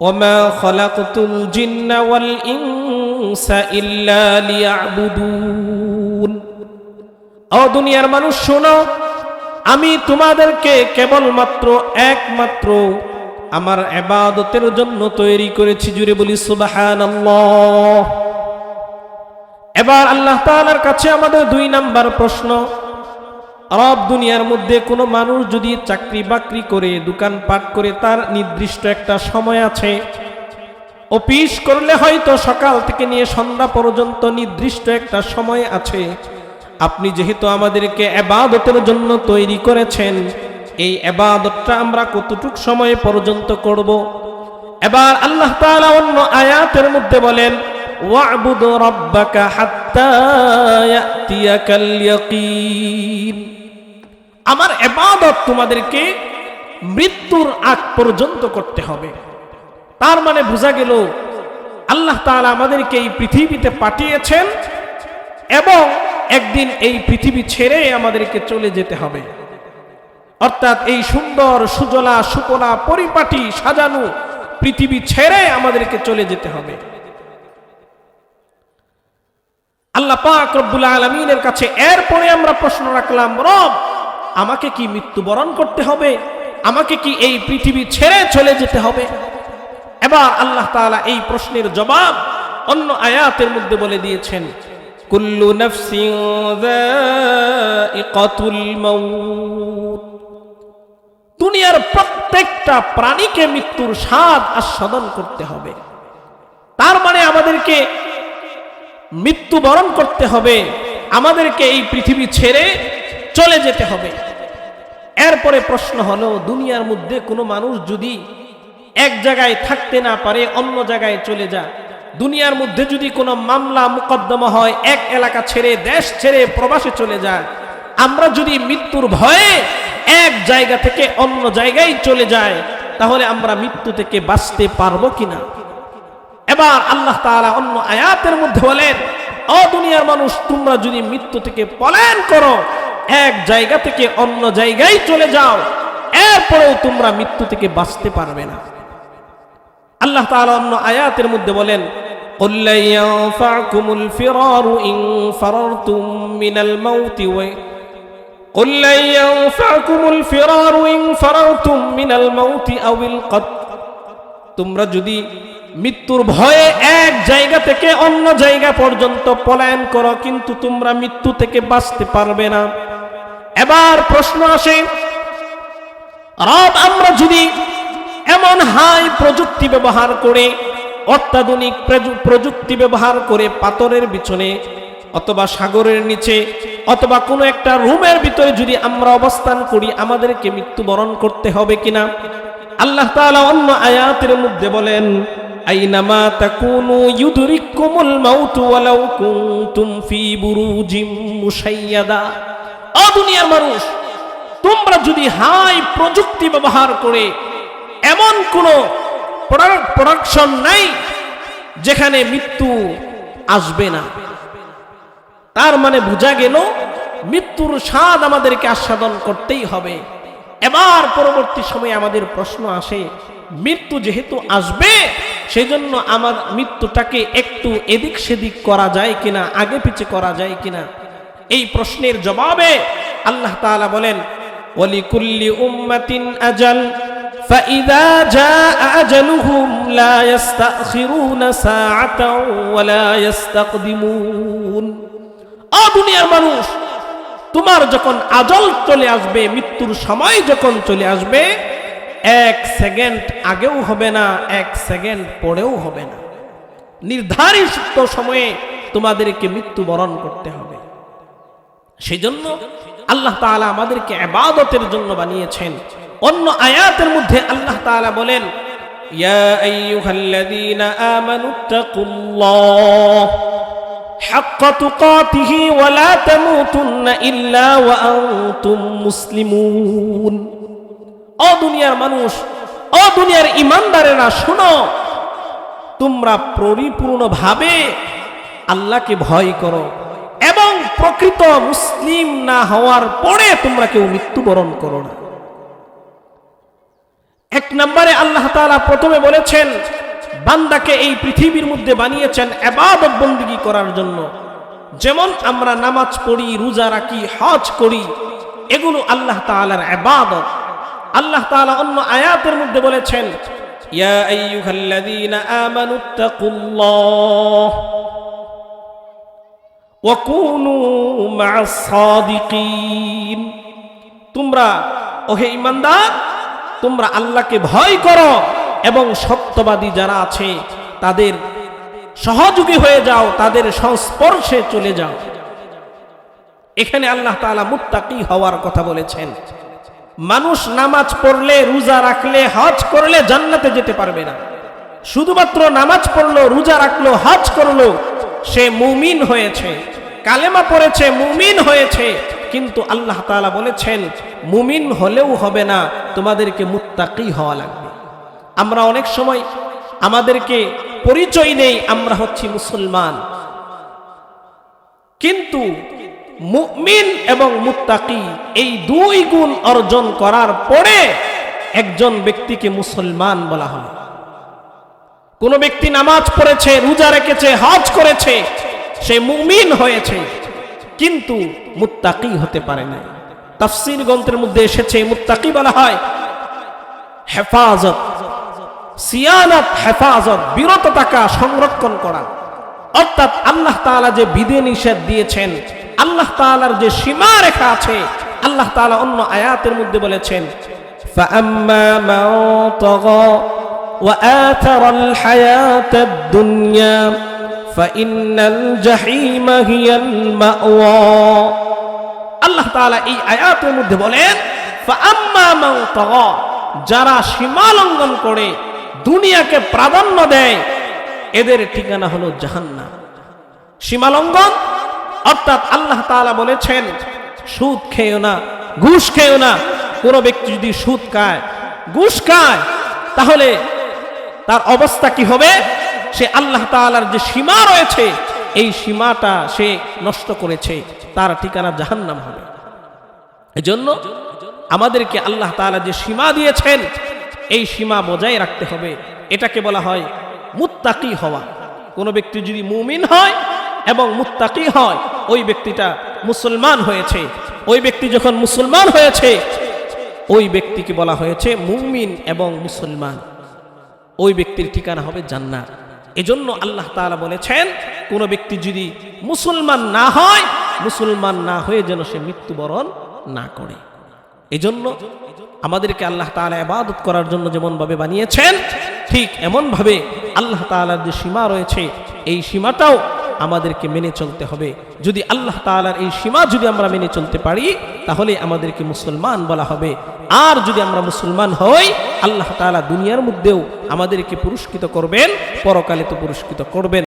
وما خلقت الجن والإنس إلا ليعبدون ও দুনিয়ার মানুষ শোনো আমি তোমাদেরকে কেবলমাত্র একমাত্র আমার এবাদতের জন্য তৈরি করেছি জুড়ে বলি সুবহানাল্লাহ এবার আল্লাহ তাআলার কাছে আমাদের দুই নাম্বার প্রশ্ন রব দুনিয়ার মধ্যে কোনো মানুষ যদি চাকরি বাকরি করে দোকানপাট করে, তার নির্দিষ্ট একটা সময় আছে। অফিস করলে হয়তো সকাল থেকে নিয়ে সন্ধ্যা পর্যন্ত নির্দিষ্ট একটা সময় আছে। আপনি যেহেতু আমাদেরকে এবাদতের জন্য তৈরি করেছেন, এই এবাদতটা আমরা কতটুক সময় পর্যন্ত করব? এবার আল্লাহ তাআলা অন্য আয়াতের মধ্যে বলেন, ওয়াবুদ রাব্বাকা হাত্তা ইয়াতিয়াকাল ইয়াকিন। আমার এবাদত তোমাদেরকে মৃত্যুর আগ পর্যন্ত করতে হবে। তার মানে বোঝা গেল, আল্লাহ তাআলা আমাদেরকে এই পৃথিবীতে পাঠিয়েছেন এবং একদিন এই পৃথিবী ছেড়ে আমাদেরকে চলে যেতে হবে। অর্থাৎ এই সুন্দর, সুজলা সুকলা পরিপাটি সাজানো পৃথিবী ছেড়ে আমাদেরকে চলে যেতে হবে। আল্লাহ পাক রব্বুল আলমিনের কাছে এরপরে আমরা প্রশ্ন রাখলাম, রব আমাকে কি মৃত্যুবরণ করতে হবে? আমাকে কি এই পৃথিবী ছেড়ে চলে যেতে হবে? এবার আল্লাহ তাআলা এই প্রশ্নের জবাব অন্য আয়াতের মধ্যে বলে দিয়েছেন, কুল্লু দুনিয়ার প্রত্যেকটা প্রাণীকে মৃত্যুর স্বাদ আস্বাদন করতে হবে। তার মানে আমাদেরকে মৃত্যুবরণ করতে হবে। আমাদেরকে এই পৃথিবী ছেড়ে চলে যেতে হবে। এরপরে প্রশ্ন হলো, দুনিয়ার মধ্যে কোনো মানুষ যদি এক জায়গায় থাকতে না পারে, অন্য জায়গায় চলে যায়। দুনিয়ার মধ্যে যদি কোনো মামলা মোকদ্দমা হয়, এক এলাকা ছেড়ে, দেশ ছেড়ে, প্রবাসে চলে যায়। আমরা যদি মৃত্যুর ভয়ে এক জায়গা থেকে অন্য জায়গায় চলে যায়, তাহলে আমরা মৃত্যু থেকে বাঁচতে পারব কিনা? এবার আল্লাহ তাআলা অন্য আয়াতের মধ্যে বলেন ও দুনিয়ার মানুষ, তোমরা যদি মৃত্যু থেকে পলায়ন করো এক জায়গা থেকে অন্য জায়গায় চলে যাও এরপরেও তোমরা মৃত্যু থেকে বাঁচতে পারবে না আল্লাহ তাআলা অন্য আয়াতের মধ্যে বলেন قل لن ينفعكم الفرار إن فررتم من الموت و قل لن ينفعكم الفرار إن فررتم من الموت أو القتل তোমরা যদি মৃত্যুর ভয়ে এক জায়গা থেকে অন্য জায়গা পর্যন্ত পলায়ন করো কিন্তু তোমরা মৃত্যু থেকে বাঁচতে পারবে না এবার প্রশ্ন আসে, রব আমরা যদি এমন হাই প্রযুক্তি ব্যবহার করে, অত্যাধুনিক প্রযুক্তি ব্যবহার করে পাথরের পিছনে অথবা সাগরের নিচে অথবা কোনো একটা রুমের ভিতরে যদি আমরা অবস্থান করি, আমাদেরকে মৃত্যুবরণ করতে হবে কিনা? আল্লাহ তাআলা অন্য আয়াতের মধ্যে বলেন, আইনামা তাকুনু ইউদরিকুমুল মাউতু ওয়ালাউ কুনতুম ফি বুরুজিম মুশাইয়াদা। ও দুনিয়ার মানুষ, তোমরা যদি হাই প্রযুক্তি ব্যবহার করে এমন কোন প্রোডাকশন নাই যেখানে মৃত্যু আসবে না। তার মানে বোঝা গেল, মৃত্যুর স্বাদ আমাদেরকে আস্বাদন করতেই হবে। এবার পরবর্তী সময়ে আমাদের প্রশ্ন আসে, মৃত্যু যেহেতু আসবে, সেজন্য আমার মৃত্যুটাকে একটু এদিক সেদিক করা যায় কিনা, আগে পিছে করা যায় কিনা? এই প্রশ্নের জবাবে আল্লাহ তাআলা বলেন ওয়ালিকুল্লি উম্মাতিন আজাল فإذا جاء أجلهم لا يستأخرون ساعة ولا يستقدمون ও দুনিয়ার মানুষ তোমার যখন আজল চলে আসবে মৃত্যুর সময় যখন চলে আসবে এক সেকেন্ড আগেও হবে না এক সেকেন্ড পরেও হবে না নির্ধারিত সময়ে তোমাদেরকে মৃত্যুবরণ করতে হবে সেজন্য আল্লাহ তাআলা আমাদেরকে আবাদতের জন্য বানিয়েছেন অন্য আয়াতের মধ্যে আল্লাহ তাআলা বলেন ইয়া আইয়ুহাল্লাযীনা আমানুত্তাকুল্লাহ حق تقاته ولا تموتن إلا وأنتم মুসলিমুন ও দুনিয়ার মানুষ ও দুনিয়ার ইমানদারেরা শোনো তোমরা পরিপূর্ণভাবে আল্লাহকে ভয় করো এবং প্রকৃত মুসলিম না হওয়ার পরে তোমরা কেউ মৃত্যুবরণ করো না। এক নম্বরে আল্লাহ তাআলা প্রথমে বলেছেন, বান্দাকে এই পৃথিবীর মধ্যে বানিয়েছেন এবাদত বন্দিগি করার জন্য। যেমন আমরা নামাজ পড়ি, রোজা রাখি, হজ করি, এগুলো আল্লাহ তাআলার এবাদত আল্লাহ তাআলা অন্য আয়াতের মধ্যে বলেছেন, ইয়া আমানুত্তাকুল্লাহ তোমরা, ওহে ইমানদার, তোমরা আল্লাহকে ভয় করো এবং সত্যবাদী যারা আছে, তাদের সহযোগী হয়ে যাও, তাদের সংস্পর্শে চলে যাও। এখানে আল্লাহ তাআলা মুত্তাকি হওয়ার কথা বলেছেন। মানুষ নামাজ পড়লে, রোজা রাখলে, হজ করলে জান্নাতে যেতে পারবে না। শুধুমাত্র নামাজ পড়ল, রোজা রাখল, হজ করল সে মুমিন হয়েছে। কালেমা পড়েছে, মুমিন হয়েছে। কিন্তু আল্লাহ তাআলা বলেছেন, মুমিন হলেও হবে না, তোমাদেরকে মুত্তাকি হওয়া লাগবে। আমরা অনেক সময় আমাদেরকে পরিচয় নেই, আমরা হচ্ছি মুসলমান। কিন্তু মুমিন এবং মুত্তাকি এই দুই গুণ অর্জন করার পরে একজন ব্যক্তিকে মুসলমান বলা হয় কোন ব্যক্তি নামাজ পড়েছে রোজা রেখেছে হজ করেছে সে মুমিন হয়েছে কিন্তু মুত্তাকি হতে পারে না তাফসির গ্রন্থের মধ্যে এসেছে মুত্তাকি বলা হয় হেফাজত সিয়ানত হেফাজত বিরত থাকা সংরক্ষণ করা অর্থাৎ আল্লাহ তাআলা যে বিধি নিষেধ দিয়েছেন আল্লাহ তাআলার যে সীমা রেখা আছে আল্লাহ তাআলা অন্য আয়াতের মধ্যে বলেছেন فأما من طغى وآثر الحياة الدنيا فإن الجحيم هي المأوى আল্লাহ তাআলা এই আয়াতের মধ্যে বলেন فأما من طغى যারা সীমা লঙ্ঘন করে দুনিয়াকে প্রাধান্য দেয় এদের ঠিকানা হলো জাহান্নাম সীমালঙ্ঘন অর্থাৎ আল্লাহ তাআলা বলেছেন সুদ খেয়েও না ঘুষ খেয়েও না কোনো ব্যক্তি যদি সুদ খায় ঘুষ খায় তাহলে তার অবস্থা কি হবে? সে আল্লাহ তাআলার যে সীমা রয়েছে, এই সীমাটা সে নষ্ট করেছে, তার ঠিকানা জাহান্নাম হবে। এজন্য আমাদেরকে আল্লাহ তাআলা যে সীমা দিয়েছেন, এই সীমা বজায় রাখতে হবে। এটাকে বলা হয় মুত্তাকি হওয়া। কোন ব্যক্তি যদি মুমিন হয় এবং মুত্তাকি হয়, ওই ব্যক্তিটা মুসলমান হয়েছে। ওই ব্যক্তি যখন মুসলমান হয়েছে, ওই ব্যক্তিকে বলা হয়েছে মুমিন এবং মুসলমান। ওই ব্যক্তির ঠিকানা হবে জান্নাত। এজন্য আল্লাহ তাআলা বলেছেন, কোন ব্যক্তি যদি মুসলমান না হয়, মুসলমান না হয়ে যেন সে মৃত্যুবরণ না করে। এজন্য আমাদেরকে আল্লাহ তাআলা ইবাদত করার জন্য যেমন ভাবে বানিয়েছেন, ঠিক এমন ভাবে আল্লাহ তাআলার যে সীমা রয়েছে, এই সীমাটাও আমাদেরকে মেনে চলতে হবে। যদি আল্লাহ তাআলার এই সীমা যদি আমরা মেনে চলতে পারি, তাহলে আমাদেরকে মুসলমান বলা হবে। আর যদি আমরা মুসলমান হই, আল্লাহ তালা দুনিয়ার মধ্যেও আমাদেরকে পুরস্কৃত করবেন, পরকালে তো পুরস্কৃত করবেন।